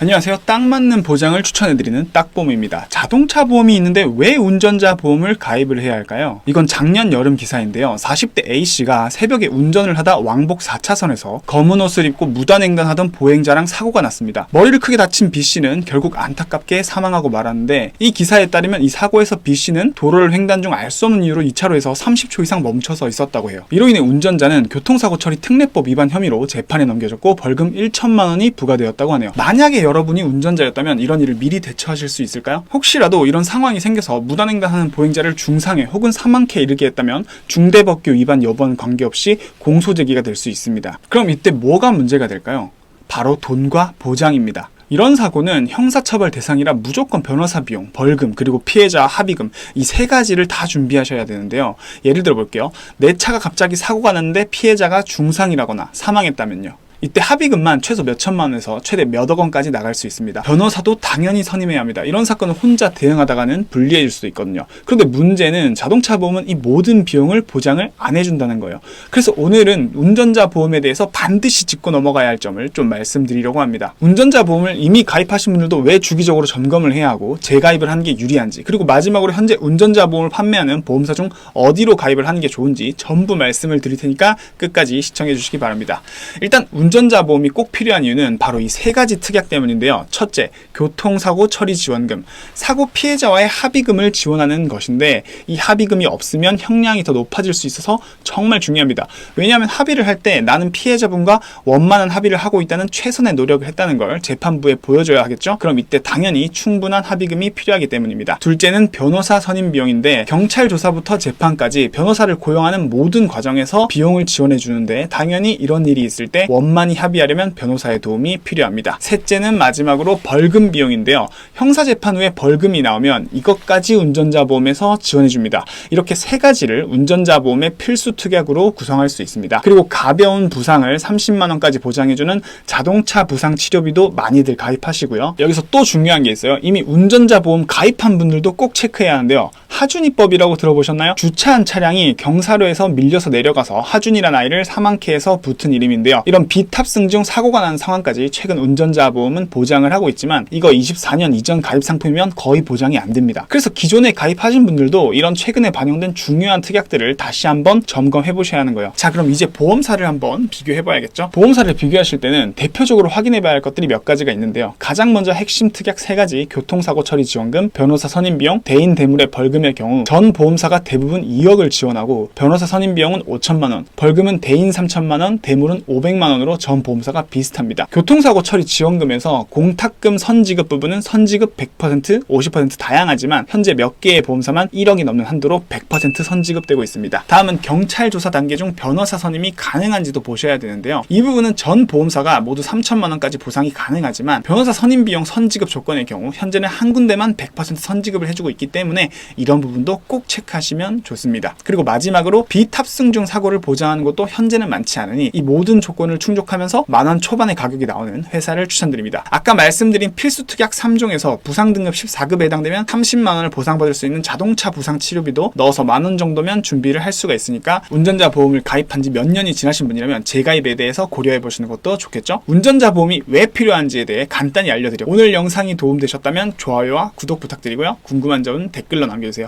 안녕하세요. 딱 맞는 보장을 추천해드리는 딱보험입니다. 자동차 보험이 있는데 왜 운전자 보험을 가입을 해야 할까요? 이건 작년 여름 기사인데요. 40대 A씨가 새벽에 운전을 하다 왕복 4차선에서 검은 옷을 입고 무단횡단하던 보행자랑 사고가 났습니다. 머리를 크게 다친 B씨는 결국 안타깝게 사망하고 말았는데 이 기사에 따르면 이 사고에서 B씨는 도로를 횡단 중 알 수 없는 이유로 2차로에서 30초 이상 멈춰서 있었다고 해요. 이로 인해 운전자는 교통사고 처리 특례법 위반 혐의로 재판에 넘겨졌고 벌금 1천만 원이 부과되었다고 하네요. 만약에 여러분이 운전자였다면 이런 일을 미리 대처하실 수 있을까요? 혹시라도 이런 상황이 생겨서 무단횡단하는 보행자를 중상해 혹은 사망케 이르게 했다면 중대법규 위반 여부와는 관계없이 공소 제기가 될 수 있습니다. 그럼 이때 뭐가 문제가 될까요? 바로 돈과 보장입니다. 이런 사고는 형사처벌 대상이라 무조건 변호사 비용, 벌금, 그리고 피해자 합의금 이 세 가지를 다 준비하셔야 되는데요. 예를 들어 볼게요. 내 차가 갑자기 사고가 났는데 피해자가 중상이라거나 사망했다면요. 이때 합의금만 최소 몇 천만 원에서 최대 몇억 원까지 나갈 수 있습니다. 변호사도 당연히 선임해야 합니다. 이런 사건은 혼자 대응하다가는 불리해질 수도 있거든요. 그런데 문제는 자동차 보험은 이 모든 비용을 보장을 안 해준다는 거예요. 그래서 오늘은 운전자 보험에 대해서 반드시 짚고 넘어가야 할 점을 좀 말씀드리려고 합니다. 운전자 보험을 이미 가입하신 분들도 왜 주기적으로 점검을 해야 하고 재가입을 하는 게 유리한지 그리고 마지막으로 현재 운전자 보험을 판매하는 보험사 중 어디로 가입을 하는 게 좋은지 전부 말씀을 드릴 테니까 끝까지 시청해 주시기 바랍니다. 일단 운 전자 보험이 꼭 필요한 이유는 바로 이 세 가지 특약 때문인데요. 첫째, 교통사고 처리 지원금. 사고 피해자와의 합의금을 지원하는 것인데 이 합의금이 없으면 형량이 더 높아질 수 있어서 정말 중요합니다. 왜냐하면 합의를 할 때 나는 피해자분과 원만한 합의를 하고 있다는 최선의 노력을 했다는 걸 재판부에 보여줘야 하겠죠? 그럼 이때 당연히 충분한 합의금이 필요하기 때문입니다. 둘째는 변호사 선임 비용인데 경찰 조사부터 재판까지 변호사를 고용하는 모든 과정에서 비용을 지원해 주는데 당연히 이런 일이 있을 때 원만 히 합의하려면 변호사의 도움이 필요합니다. 셋째는 마지막으로 벌금 비용인데요. 형사 재판 후에 벌금이 나오면 이것까지 운전자 보험에서 지원해 줍니다. 이렇게 세 가지를 운전자 보험의 필수 특약으로 구성할 수 있습니다. 그리고 가벼운 부상을 30만 원까지 보장해 주는 자동차 부상 치료비도 많이들 가입하시고요. 여기서 또 중요한 게 있어요. 이미 운전자 보험 가입한 분들도 꼭 체크해야 하는데요. 하준이법이라고 들어보셨나요? 주차한 차량이 경사로에서 밀려서 내려가서 하준이란 아이를 사망케 해서 붙은 이름인데요. 이런 비탑승 중 사고가 난 상황까지 최근 운전자 보험은 보장을 하고 있지만 이거 24년 이전 가입 상품이면 거의 보장이 안 됩니다. 그래서 기존에 가입하신 분들도 이런 최근에 반영된 중요한 특약들을 다시 한번 점검해 보셔야 하는 거예요. 자, 그럼 이제 보험사를 한번 비교해 봐야겠죠? 보험사를 비교하실 때는 대표적으로 확인해 봐야 할 것들이 몇 가지가 있는데요. 가장 먼저 핵심 특약 세 가지 교통사고 처리 지원금, 변호사 선임 비용, 대인 대물의 벌금 의 경우 전 보험사가 대부분 2억을 지원하고 변호사 선임 비용은 5천만 원, 벌금은 대인 3천만 원, 대물은 500만 원으로 전 보험사가 비슷합니다. 교통사고 처리 지원금에서 공탁금 선지급 부분은 선지급 100%, 50% 다양하지만 현재 몇 개의 보험사만 1억이 넘는 한도로 100% 선지급되고 있습니다. 다음은 경찰 조사 단계 중 변호사 선임이 가능한지도 보셔야 되는데요. 이 부분은 전 보험사가 모두 3천만 원까지 보상이 가능하지만 변호사 선임 비용 선지급 조건의 경우 현재는 한 군데만 100% 선지급을 해주고 있기 때문에 이런 부분도 꼭 체크하시면 좋습니다. 그리고 마지막으로 비탑승 중 사고를 보장하는 것도 현재는 많지 않으니 이 모든 조건을 충족하면서 만원 초반의 가격이 나오는 회사를 추천드립니다. 아까 말씀드린 필수 특약 3종에서 부상 등급 14급에 해당되면 30만 원을 보상받을 수 있는 자동차 부상 치료비도 넣어서 만 원 정도면 준비를 할 수가 있으니까 운전자 보험을 가입한 지 몇 년이 지나신 분이라면 재가입에 대해서 고려해 보시는 것도 좋겠죠? 운전자 보험이 왜 필요한지에 대해 간단히 알려드려 오늘 영상이 도움되셨다면 좋아요와 구독 부탁드리고요. 궁금한 점은 댓글로 남겨주세